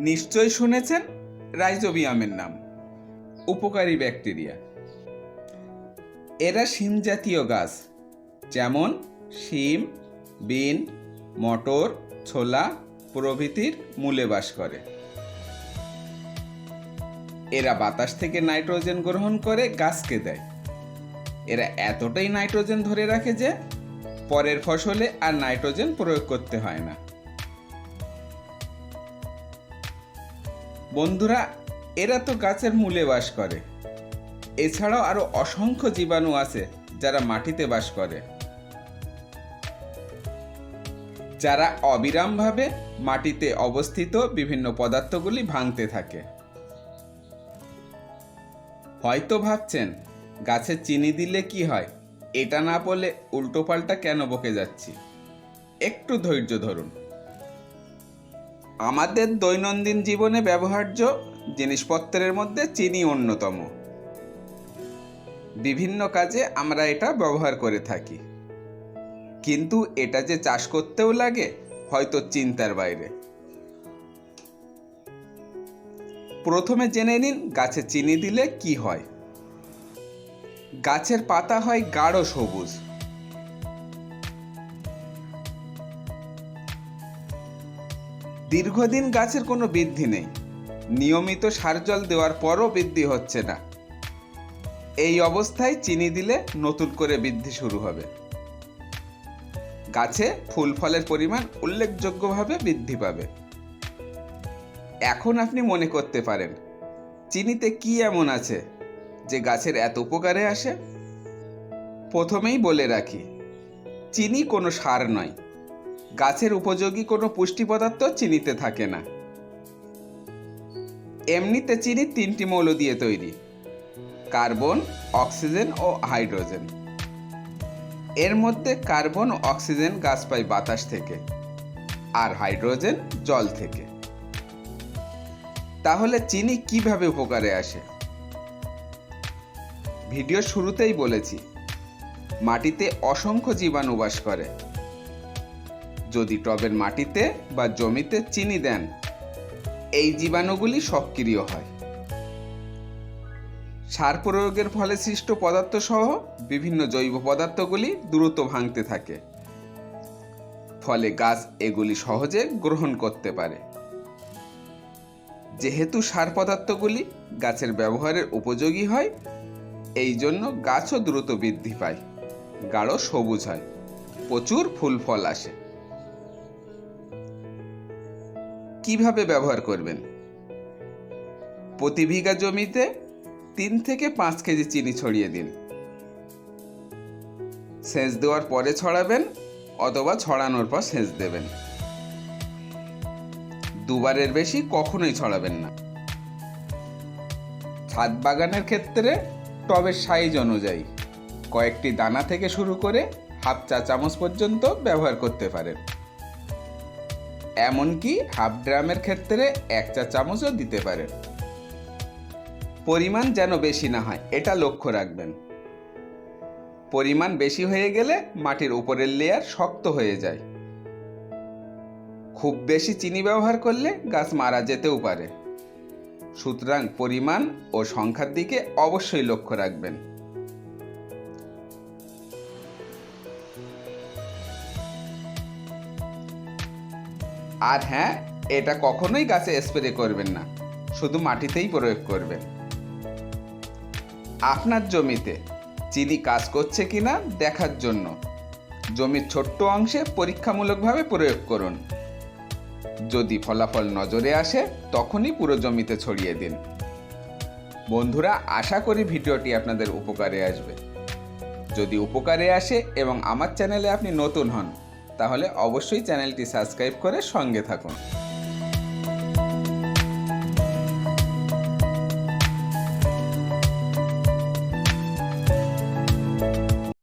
নিশ্চয় শুনেছেন? রাইজোবিয়ামের নাম। উপকারী ব্যাকটেরিয়া। এরা শিম জাতীয় গাছ, যেমন শিম, বিন, মটর, ছোলা প্রভৃতির মূলে বাস করে। এরা বাতাস থেকে নাইট্রোজেন গ্রহণ করে গাছকে দেয়। এরা এতটাই নাইট্রোজেন ধরে রাখে যে পরের ফসলে আর নাইট্রোজেন প্রয়োগ করতে হয় না। বন্ধুরা, এরা তো গাছের মূলে বাস করে। এছাড়াও আরও অসংখ্য জীবাণু আছে যারা মাটিতে বাস করে। যারা অবিরামভাবে মাটিতে অবস্থিত বিভিন্ন পদার্থগুলি ভাঙতে থাকে। হয়তো ভাবছেন, গাছে চিনি দিলে কি হয়? এটা না বলে উল্টোপাল্টা কেন বকে যাচ্ছি? একটু ধৈর্য ধরুন। আমাদের দৈনন্দিন জীবনে ব্যবহার্য জিনিসপত্রের মধ্যে চিনি অন্যতম। বিভিন্ন কাজে আমরা এটা ব্যবহার করে থাকি। কিন্তু এটা যে চাষ করতেও লাগে, হয়তো চিন্তার বাইরে। প্রথমে জেনে নিন গাছে চিনি দিলে কি হয়। গাছের পাতা হয় গাঢ় সবুজ। দীর্ঘদিন গাছের কোনো বৃদ্ধি নেই। নিয়মিত সার জল দেওয়ার পরও বৃদ্ধি হচ্ছে না। এই অবস্থায় চিনি দিলে নতুন করে বৃদ্ধি শুরু হবে। গাছে ফুল ফলের পরিমাণ উল্লেখযোগ্যভাবে বৃদ্ধি পাবে। এখন আপনি মনে করতে পারেন, চিনিতে কি এমন আছে যে গাছের এত উপকারে আসে? প্রথমেই বলে রাখি, চিনি কোনো সার নয়। গাছের উপযোগী কোনো পুষ্টি পদার্থ চিনিতে থাকে না। এমনিতে চিনি তিনটি মৌল দিয়ে তৈরি, কার্বন, অক্সিজেন ও হাইড্রোজেন। এর মধ্যে কার্বন ও অক্সিজেন গাছ পায় বাতাস থেকে, আর হাইড্রোজেন জল থেকে। তাহলে চিনি কীভাবে উপকারে আসে? ভিডিও শুরুতেই বলেছি, মাটিতে অসংখ্য জীবাণু বাস করে। যদি টবের মাটিতে বা জমিতে চিনি দেন, এই জীবাণুগুলি সক্রিয় হয়। সার প্রয়োগের ফলে সৃষ্ট পদার্থ সহ বিভিন্ন জৈব পদার্থগুলি দ্রুত ভাঙতে থাকে। ফলে গাছ এগুলি সহজে গ্রহণ করতে পারে। যেহেতু সার পদার্থগুলি গাছের ব্যবহারের উপযোগী হয়, এই জন্য গাছও দ্রুত বৃদ্ধি পায়, গাঢ় সবুজ হয়, প্রচুর ফুল ফল আসে। কীভাবে ব্যবহার করবেন? প্রতি বিঘা জমিতে তিন থেকে পাঁচ কেজি চিনি ছড়িয়ে দিন। সেচ দেওয়ার পরে ছড়াবেন অথবা ছড়ানোর পর সেচ দেবেন। দুবারের বেশি কখনোই ছড়াবেন না। ছাদ বাগানের ক্ষেত্রে টবের সাইজ অনুযায়ী কয়েকটি দানা থেকে শুরু করে হাফ চা চামচ পর্যন্ত ব্যবহার করতে পারেন। এমনকি হাফ ড্রামের ক্ষেত্রে এক চা চামচও দিতে পারেন। পরিমাণ যেন বেশি না হয়, এটা লক্ষ্য রাখবেন। পরিমাণ বেশি হয়ে গেলে মাটির উপরের লেয়ার শক্ত হয়ে যায়। খুব বেশি চিনি ব্যবহার করলে গাছ মারা যেতেও পারে। সুতরাং পরিমাণ ও সংখ্যার দিকে অবশ্যই লক্ষ্য রাখবেন। আর হ্যাঁ এটা কখনোই গাছে স্প্রে করবেন না। শুধু মাটিতেই প্রয়োগ করবেন। আপনার জমিতে চিনি কাজ করছে কিনা দেখার জন্য জমির ছোট্ট অংশে পরীক্ষামূলকভাবে প্রয়োগ করুন। যদি ফলাফল নজরে আসে, তখনই পুরো জমিতে ছড়িয়ে দিন। বন্ধুরা, আশা করি ভিডিওটি আপনাদের উপকারে আসবে। যদি উপকারে আসে এবং আমার চ্যানেলে আপনি নতুন হন তাহলে অবশ্যই চ্যানেলটি সাবস্ক্রাইব করে সঙ্গে থাকুন।